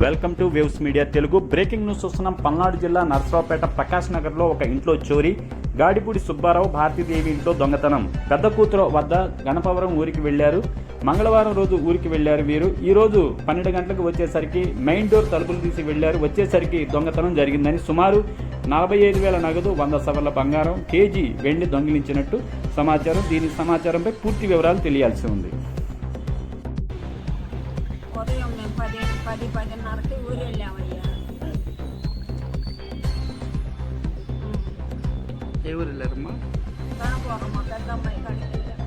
Welcome to waves media Telugu. Breaking news చూస్తున్నాం పల్నాడు జిల్లా నర్సరావుపేట ప్రకాష్ నగర్లో ఒక ఇంట్లో చోరీ. గాడిపూడి సుబ్బారావు భారతీదేవి ఇంట్లో దొంగతనం. పెద్ద కూతురు వద్ద గణపవరం ఊరికి వెళ్ళారు మంగళవారం రోజు ఊరికి వెళ్ళారు వీరు. ఈ రోజు పన్నెండు గంటలకు వచ్చేసరికి మెయిన్ డోర్ తలుపులు తీసి వెళ్ళారు వచ్చేసరికి దొంగతనం జరిగిందని సుమారు నలభై ఐదు వేల నగదు వంద సవర్ల బంగారం కేజీ వెండి దొంగిలించినట్టు సమాచారం. దీని సమాచారంపై పూర్తి వివరాలు తెలియాల్సి ఉంది. పది పది పదిన్నరకి ఊరు వెళ్ళామయ్యా. ఏ ఊరు వెళ్ళారమ్మా? కనపోక మా పెద్దమ్మాయి కాడికి వెళ్ళాం.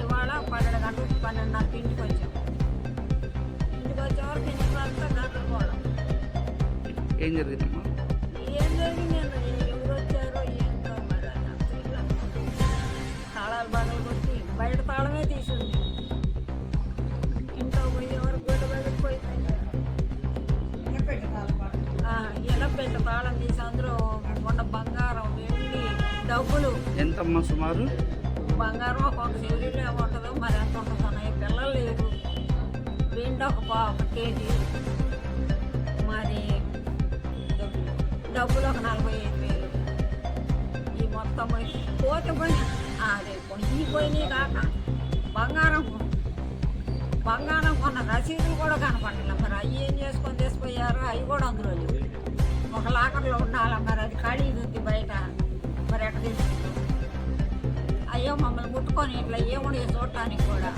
ఇవాళ పన్నెండు గంటలకు పన్నెండున్నరకి ఇంటికి వచ్చాం. ఇంటికి వచ్చే వరకు ఇంటికి అంతా గంటలు ఏం జరిగిందమ్మా? ఏం జరిగింది ఎవరు వచ్చారో ఏంటో మరి. తాళాలు బగలు కొట్టి బయట తాళమే తీసుంది. పెట్ట తాళం తీసి అందులో ఉన్న బంగారం వెండి డబ్బులు. ఎంతమ్మా సుమారు? బంగారం ఒక చెవిలో ఉంటుందో మరి ఎంత ఉంటుందో పిల్లలు లేరు. వెండి ఒక పా ఒక కేజీ. మరి డబ్బులు ఒక నలభై ఐదు వేలు. ఈ మొత్తం పోతే పోయి అదే ఈ పోయినాయి కాక బంగారం బంగారం కొన్న రసీదులు కూడా కనపడలేదు మరి అవి ఏం చేసుకొని తీసిపోయారో అవి కూడా అందులో లేవు ఒక లాకర్లో ఉండాలి మరి అది ఖాళీ ఉంది బయట మరి ఎక్కడ తీసుకుంటాం అయ్యో మమ్మల్ని ముట్టుకొని ఇట్లా ఏముండే చూడటానికి కూడా